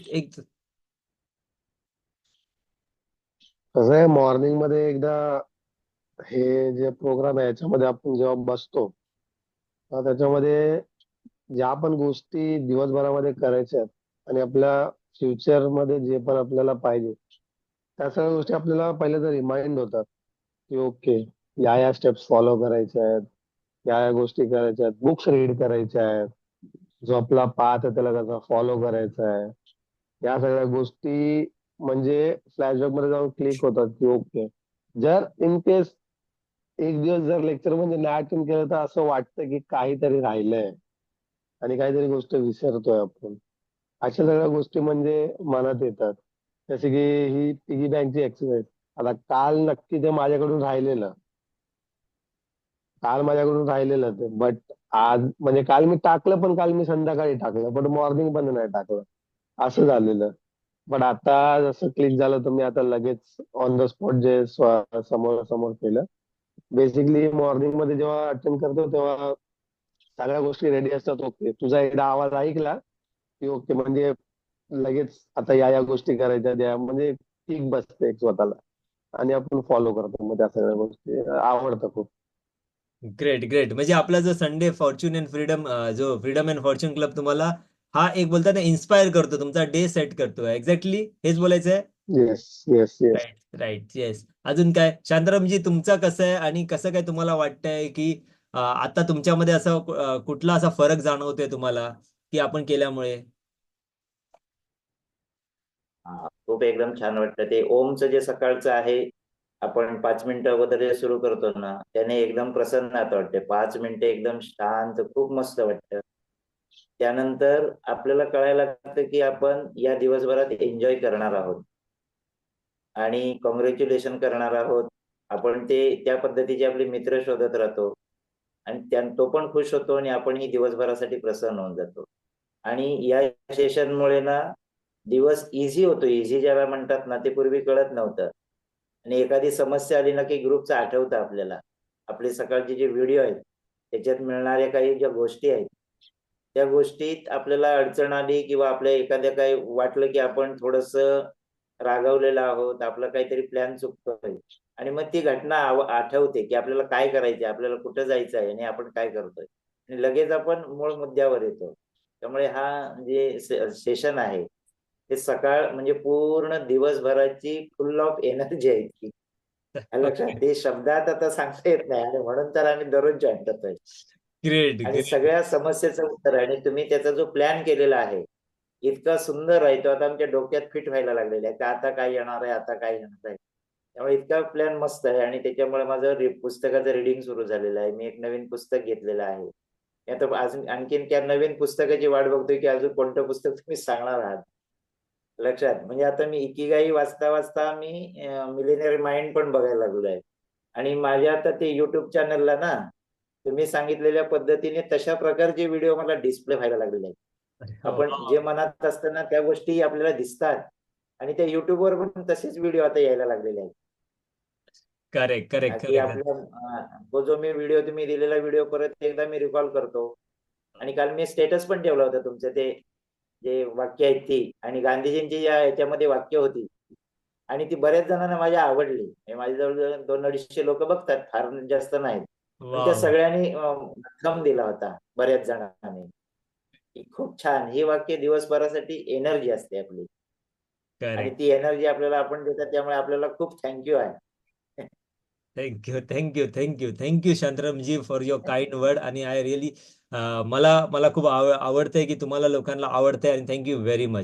एकदा. कसं आहे मॉर्निंगमध्ये एकदा हे जे प्रोग्राम आहे याच्यामध्ये आपण जेव्हा बसतो तेव्हा त्याच्यामध्ये ज्या पण गोष्टी दिवसभरामध्ये करायच्या आहेत आणि आपल्या फ्युचरमध्ये जे पण आपल्याला पाहिजे त्या सगळ्या गोष्टी आपल्याला पहिले तर रिमाइंड होतात की ओके या या स्टेप्स फॉलो करायच्या आहेत या या गोष्टी करायच्या आहेत बुक्स रीड करायच्या आहेत जो आपला पाथ आहे त्याला कसा फॉलो करायचा आहे. या सगळ्या गोष्टी म्हणजे फ्लॅशबॅकमध्ये जाऊन क्लिक होतात की ओके जर इन केस एक दिवस जर लेक्चरमध्ये नाही अटेंड केलं तर असं वाटतं की काहीतरी राहिलंय. आणि काहीतरी गोष्ट विसरतोय आपण. अशा सगळ्या गोष्टी म्हणजे मनात येतात. जसे की ही पिगी बँकची एक्सरसाइज आता काल नक्की ते माझ्याकडून राहिलेलं. काल माझ्याकडून राहिलेलं ते. बट आज म्हणजे काल मी टाकलं पण काल मी संध्याकाळी टाकलं. पण मॉर्निंग पण नाही टाकलं. असं झालेलं. पण आता जसं क्लिक झालं तर मी आता लगेच ऑन द स्पॉट जे स्व- समोरासमोर केलं. बेसिकली मॉर्निंगमध्ये जेव्हा अटेंड करतो तेव्हा सगळ्या गोष्टी रेडी असतात ओके तुझा एकदा आवाज ऐकला की ओके म्हणजे लगेच आता या या गोष्टी करायच्या त्या म्हणजे ठीक बसते एक स्वतःला. आणि आपण फॉलो करतो मग त्या सगळ्या गोष्टी. आवडतं खूप. ग्रेट ग्रेट म्हणजे आपला जो संडे फॉर्च्यून अँड फ्रीडम जो फ्रीडम अँड फॉर्च्यून क्लब तुम्हाला हा एक बोलतात ना इन्स्पायर करतो तुमचा डे सेट करतो. एक्झॅक्टली हेच बोलायचं आहे yes yes yes right right yes अजून काय? शांतारामजी तुमचं कसं आहे आणि कसं काय तुम्हाला वाटतंय की आता तुमच्यामध्ये असं कुठला असा फरक जाणवतोय तुम्हाला की आपण केल्यामुळे? हा, खूप एकदम छान वाटतं ते ओमचं जे सकाळचं आहे आपण पाच मिनिटं अगोदर जे सुरू करतो ना त्याने एकदम प्रसन्नता वाटते. पाच मिनिटं एकदम शांत खूप मस्त वाटतं. त्यानंतर आपल्याला कळायला लागतं की आपण या दिवसभरात एन्जॉय करणार आहोत. आणि कॉंग्रॅच्युलेशन करणार आहोत. आपण ते त्या पद्धतीचे आपले मित्र शोधत राहतो. आणि त्या तो पण खुश होतो आणि आपणही दिवसभरासाठी प्रसन्न होऊन जातो. आणि या सेशनमुळे ना दिवस इझी होतो. इझी ज्याला म्हणतात ना ते पूर्वी कळत नव्हतं. आणि एखादी समस्या आली ना की ग्रुपचं आठवतं आपल्याला. आपले सकाळचे जे व्हिडिओ आहेत त्याच्यात मिळणाऱ्या काही ज्या गोष्टी आहेत त्या गोष्टीत आपल्याला अडचण आली किंवा आपल्या एखाद्या काही वाटलं की आपण थोडस रागावलेलं आहोत आपला काहीतरी प्लॅन चुकतोय. आणि मग ती घटना आठवते की आपल्याला काय करायचंय आपल्याला कुठं जायचं आहे आणि आपण काय करतोय. आणि लगेच आपण मूळ मुद्द्यावर येतो. त्यामुळे हा जे सेशन आहे ते सकाळ म्हणजे पूर्ण दिवसभराची फुल ऑफ एनर्जी आहे ती लक्षात ते शब्दात आता सांगता येत नाही आणि म्हणून तर आम्ही दररोज जॉईन करतोय ग्रेट आणि सगळ्या समस्येचं उत्तर आहे. आणि तुम्ही त्याचा जो प्लॅन केलेला आहे इतका सुंदर आहे. तो आता आमच्या डोक्यात फिट व्हायला लागलेला आहे. का आता काय येणार आहे? आता काय येणार आहे? त्यामुळे इतका प्लॅन मस्त आहे. आणि त्याच्यामुळे माझं पुस्तकाचं रिडिंग सुरू झालेलं आहे. मी एक नवीन पुस्तक घेतलेलं आहे. आता अजून आणखीन त्या नवीन पुस्तकाची वाट बघतोय की अजून कोणतं पुस्तक तुम्ही सांगणार आहात? लक्षात. म्हणजे आता मी इकिगाई वाचता वाचता मी मिलेनियर माइंड पण बघायला लागलो आहे आणि माझ्या आता ते युट्यूब चॅनलला ना तुम्ही सांगितलेल्या पद्धतीने तशा प्रकारचे व्हिडिओ मला डिस्प्ले व्हायला लागलेले आहेत. आपण जे मनात असतं ना त्या गोष्टी आपल्याला दिसतात आणि त्या युट्यूबवर पण तसेच व्हिडिओ आता यायला लागलेले आहेत. करेक्ट करेक्ट तो जो मी व्हिडिओ तुम्ही दिलेला व्हिडिओ परत एकदा मी रिकॉल करतो. आणि काल मी स्टेटस पण ठेवला होता तुमचं ते जे वाक्य आहेत ती. आणि गांधीजींची या याच्यामध्ये वाक्य होती. आणि ती बऱ्याच जणांना माझ्या आवडली. म्हणजे माझ्या जवळ दोन अडीचशे लोक बघतात. फार जास्त नाहीत. त्या सगळ्यांनी थम दिला होता बऱ्याच जणांनी. खूप छान. ही वाक्य दिवसभरासाठी एनर्जी असते आपली. आणि ती एनर्जी आपल्याला आपण देतात त्यामुळे आपल्याला खूप थँक्यू आहे. Thank you thank you thank you thank you Shantaramji for your kind word. आणि आय रिअली मला मला खूप आव आवडतंय की तुम्हाला लोकांना आवडतंय. आणि थँक्यू व्हेरी मच.